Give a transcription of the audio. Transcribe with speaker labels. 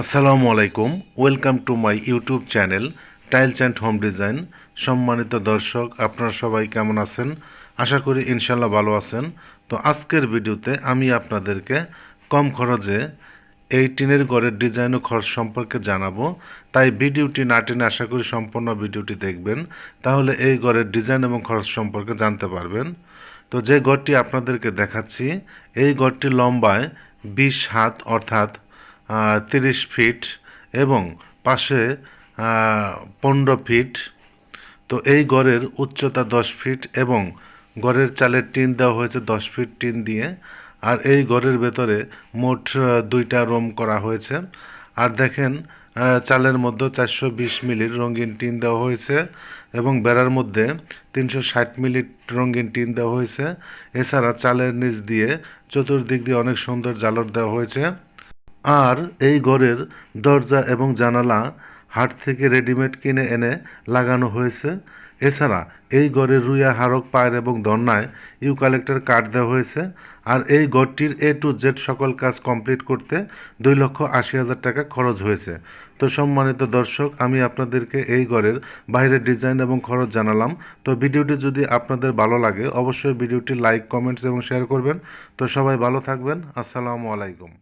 Speaker 1: আসসালামু আলাইকুম, welcome to my YouTube channel tiles and home design. সম্মানিত দর্শক, আপনারা সবাই কেমন আছেন? আশা করি ইনশাল্লাহ ভালো আছেন। তো আজকের ভিডিওতে আমি আপনাদেরকে কম খরচে এই টিনের ঘরের ডিজাইন ও খরচ সম্পর্কে জানাব। তাই ভিডিওটি না টেনে আশা করি সম্পূর্ণ ভিডিওটি দেখবেন। তাহলে এই ঘরের ডিজাইন এবং খরচ সম্পর্কে জানতে পারবেন। তো যে ঘরটি আপনাদেরকে দেখাচ্ছি, এই ঘরটি লম্বায় বিশ হাত, অর্থাৎ তিরিশ ফিট এবং পাশে পনেরো ফিট তো এই গড়ের উচ্চতা দশ ফিট এবং গড়ের চালের টিন দেওয়া হয়েছে দশ ফিট টিন দিয়ে। আর এই গড়ের ভেতরে মোট দুইটা রুম করা হয়েছে। আর দেখেন চালের মধ্যে চারশো বিশ মিলির রঙিন টিন দেওয়া হয়েছে এবং বেড়ার মধ্যে তিনশো ষাট মিলির রঙিন টিন দেওয়া হয়েছে। এছাড়া চালের নিচ দিয়ে চতুর্দিক দিয়ে অনেক সুন্দর জালর দেওয়া হয়েছে। আর এই ঘরের দরজা এবং জানালা হাট থেকে রেডিমেড কিনে এনে লাগানো হয়েছে। এছাড়া এই ঘরের রুইয়া, হারক, পায়ের এবং দন্নায় ইউকালেক্টর কাঠ দেওয়া হয়েছে। আর এই ঘরটির এ টু জেড সকল কাজ কমপ্লিট করতে দুই লক্ষ আশি হাজার টাকা খরচ হয়েছে। তো সম্মানিত দর্শক, আমি আপনাদেরকে এই ঘরের বাইরের ডিজাইন এবং খরচ জানালাম। তো ভিডিওটি যদি আপনাদের ভালো লাগে, অবশ্যই ভিডিওটি লাইক, কমেন্টস এবং শেয়ার করবেন। তো সবাই ভালো থাকবেন। আসসালামু আলাইকুম।